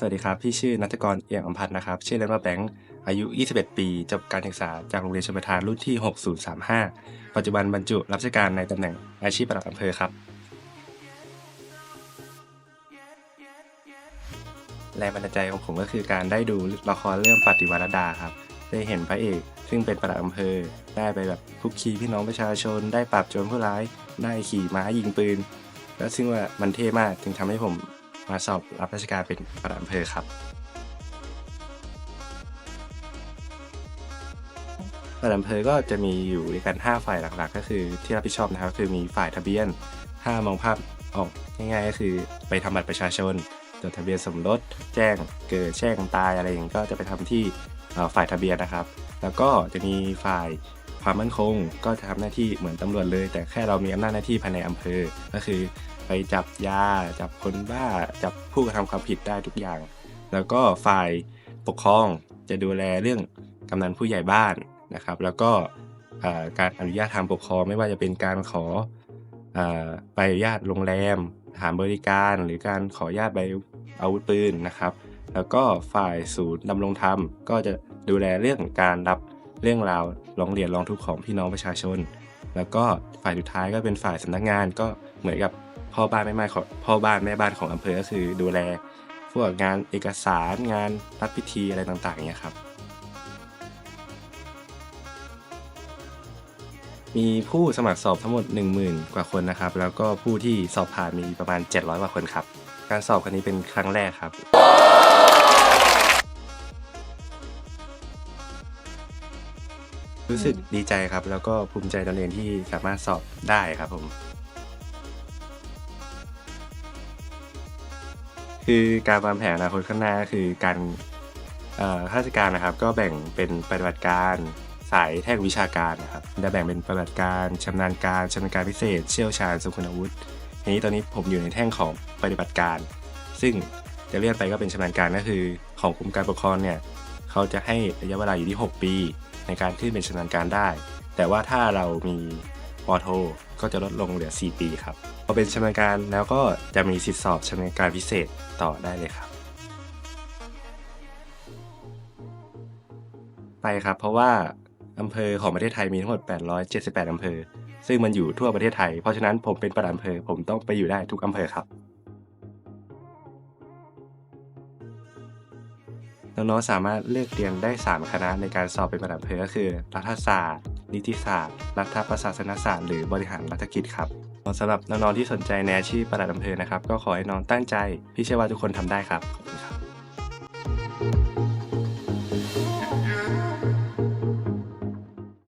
สวัสดีครับ พี่ชื่อนัทกรเอี่ยมอมพันธ์นะครับ ชื่อเล่นว่าแบงค์อายุ 21 ปี จบการศึกษาจากโรงเรียนชลประทานรุ่นที่ 6035 ปัจจุบันบรรจุรับราชการในตำแหน่งอาชีพปลัดอำเภอครับ แรงบันดาลใจของผมก็คือการได้ดูละครเรื่องปฏิวัติดาครับ ได้เห็นพระเอก ซึ่งเป็นปลัดอำเภอ ได้ไปแบบคุกคีพี่น้องประชาชน ได้ปราบโจรผู้ร้าย ได้ขี่ม้ายิงปืน แล้วซึ่งว่ามันเท่มากจึงทำให้ผม มาสอบรับราชการเป็นปลัดอำเภอครับปลัดอำเภอก็จะมีอยู่ด้วยกัน 5 ฝ่ายหลักๆ ก็คือที่รับผิดชอบนะครับคือมีฝ่ายทะเบียน ถ้ามองภาพออกง่ายๆก็คือไปทำบัตรประชาชนจดทะเบียนสมรสแจ้งเกิดแจ้งตายอะไรอย่างนี้ก็จะไปทำที่ฝ่ายทะเบียนนะครับ แล้วก็จะมีฝ่าย ความมั่นคง ก็จะทำหน้าที่เหมือนตำรวจเลย แต่แค่เรามีอำนาจหน้าที่ภายในอำเภอ ก็คือ ไปจับยา จับคนบ้า จับผู้กระทำความผิดได้ทุกอย่าง แล้วก็ฝ่ายปกครองจะดูแลเรื่องกำนันผู้ใหญ่บ้านนะครับ แล้วก็การอนุญาตทางปกครองไม่ว่าจะเป็นการขอเอ่อใบอนุญาตโรงแรมสถานบริการ หรือการขออนุญาตใบอาวุธปืนนะครับ แล้วก็ฝ่ายศูนย์ดำรงธรรมก็จะดูแลเรื่องการรับ เรื่องราวร้องเรียนร้องทุกข์ของพี่น้องประชาชน แล้วก็ฝ่ายสุดท้ายก็เป็นฝ่ายสำนักงานก็เหมือนกับพ่อบ้านแม่บ้านของพ่อบ้านแม่บ้านของอำเภอก็คือดูแลพวกงานเอกสารงานรับพิธีอะไรต่างๆเนี่ยครับ มีผู้สมัครสอบทั้งหมด 10,000 กว่าคนนะครับ แล้วก็ผู้ที่สอบผ่านมีประมาณ 700 กว่าคนครับ การสอบครั้งนี้เป็นครั้งแรกครับ รู้สึกดีใจครับ แล้วก็ภูมิใจตอนเองที่สามารถสอบได้ครับผม คือการวางแผนอนาคตข้างหน้าคือการข้าราชการนะครับ ก็แบ่งเป็นปฏิบัติการสายแท่งวิชาการนะครับจะแบ่งเป็นปฏิบัติการชำนาญการชำนาญการพิเศษ เชี่ยวชาญทรงคุณอาวุธทีนี้ตอนนี้ผมอยู่ในแท่งของปฏิบัติการ ซึ่งจะเลื่อนไปก็เป็นชำนาญการก็คือ ของกรมการปกครองเนี่ย เขาจะให้ระยะเวลาอยู่ที่ 6 ปี ในการขึ้นเป็นชำนาญการได้ แต่ว่าถ้าเรามีปอโทก็จะลดลงเหลือ 4 ปีครับพอเป็นชำนาญการแล้วก็จะมีสิทธิสอบชำนาญการพิเศษต่อได้เลยครับ ไปครับเพราะว่าอำเภอของประเทศไทยมีทั้งหมด 878 อำเภอ ซึ่งมันอยู่ทั่วประเทศไทย เพราะฉะนั้นผมเป็นประหลัดอำเภอ ผมต้องไปอยู่ได้ทุกอำเภอครับ น้องๆสามารถเลือกเรียนได้ 3 คณะในการสอบเป็นประดับเภอก็คือ รัฐศาสตร์ นิติศาสตร์ รัฐประศาสนศาสตร์ หรือบริหารรัฐกิจครับสำหรับน้องๆที่สนใจในอาชีพประดับอำเภอนะครับ ก็ขอให้น้องตั้งใจ พี่เชื่อว่าทุกคนทำได้ครับขอบคุณครับ